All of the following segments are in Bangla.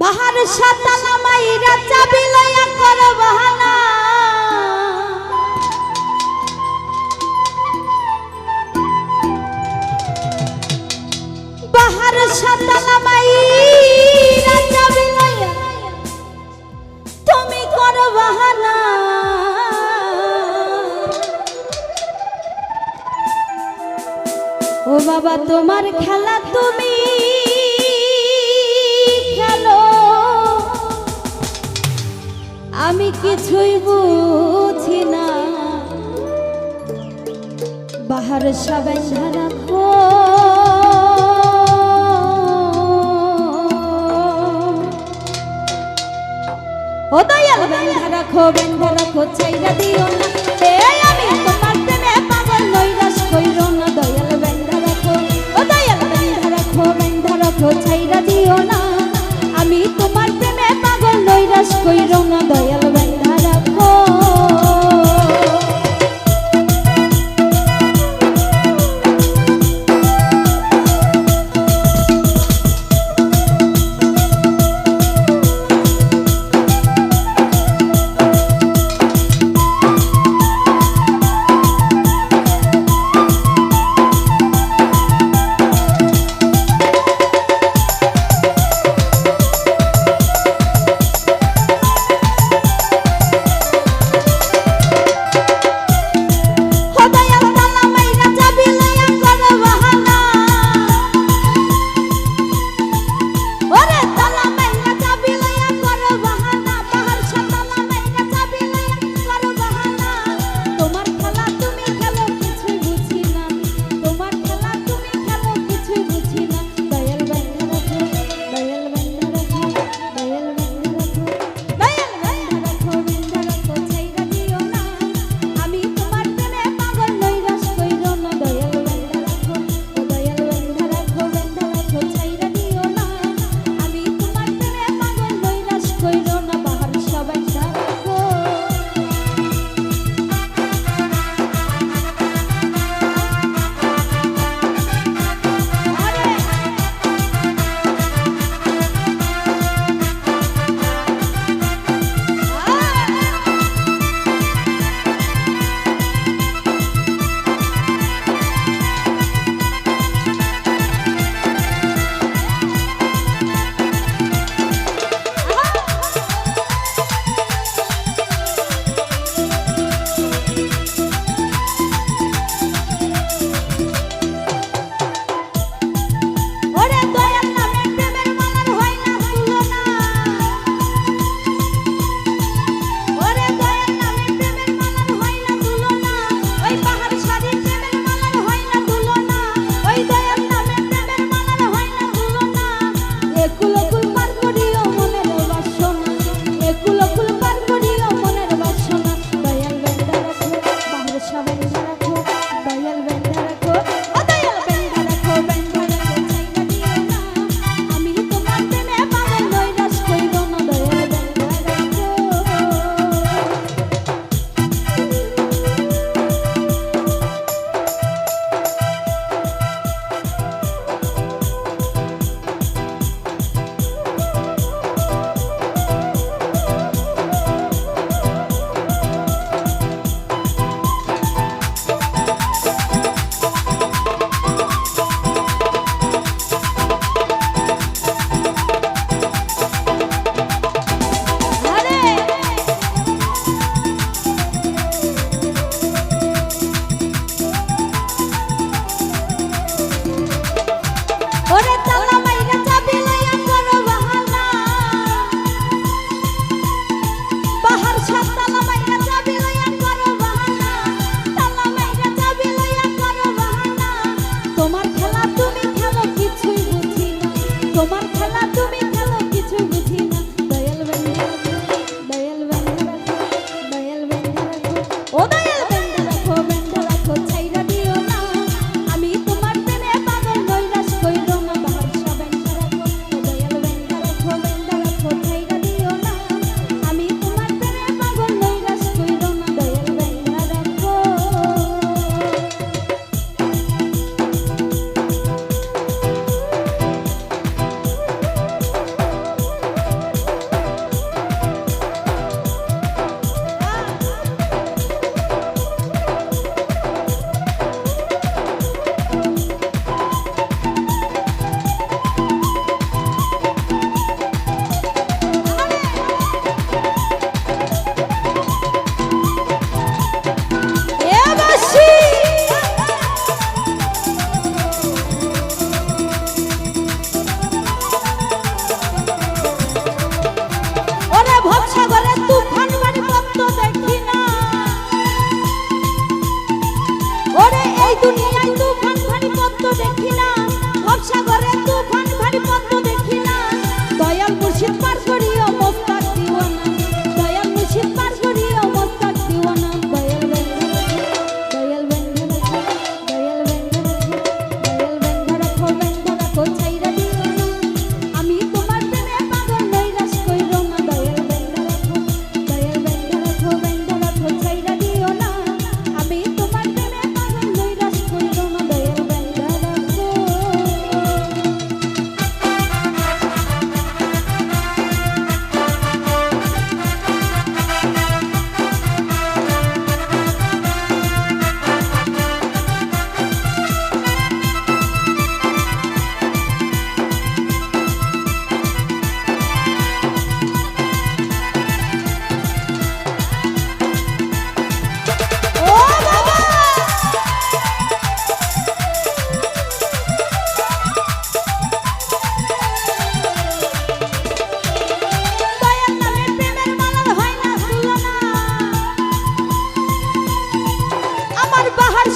বাহার সাতালা মাইরা চাবি লয়া কর বাহানা। বাহার সাতালা মাইরা চাবি লয়া তুমি কর বাহানা। ও বাবা, তোমার খেলা তুমি আমি কিছুই বুঝি না। বাহার সবাই রাখো ও দয়াল বেন্ধা রাখো বেন্ধা রাখো চাইরা দিও না। এই আমি তোমার প্রেমে পাগল, নৈরাশ কইরো না। দয়াল বেন্ধা রাখো ও দয়াল বেন্ধা রাখো বেন্ধা রাখো চাইরা দিও না। আমি তোমার প্রেমে পাগল, নৈরাশ কইরো না।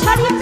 শাড়ি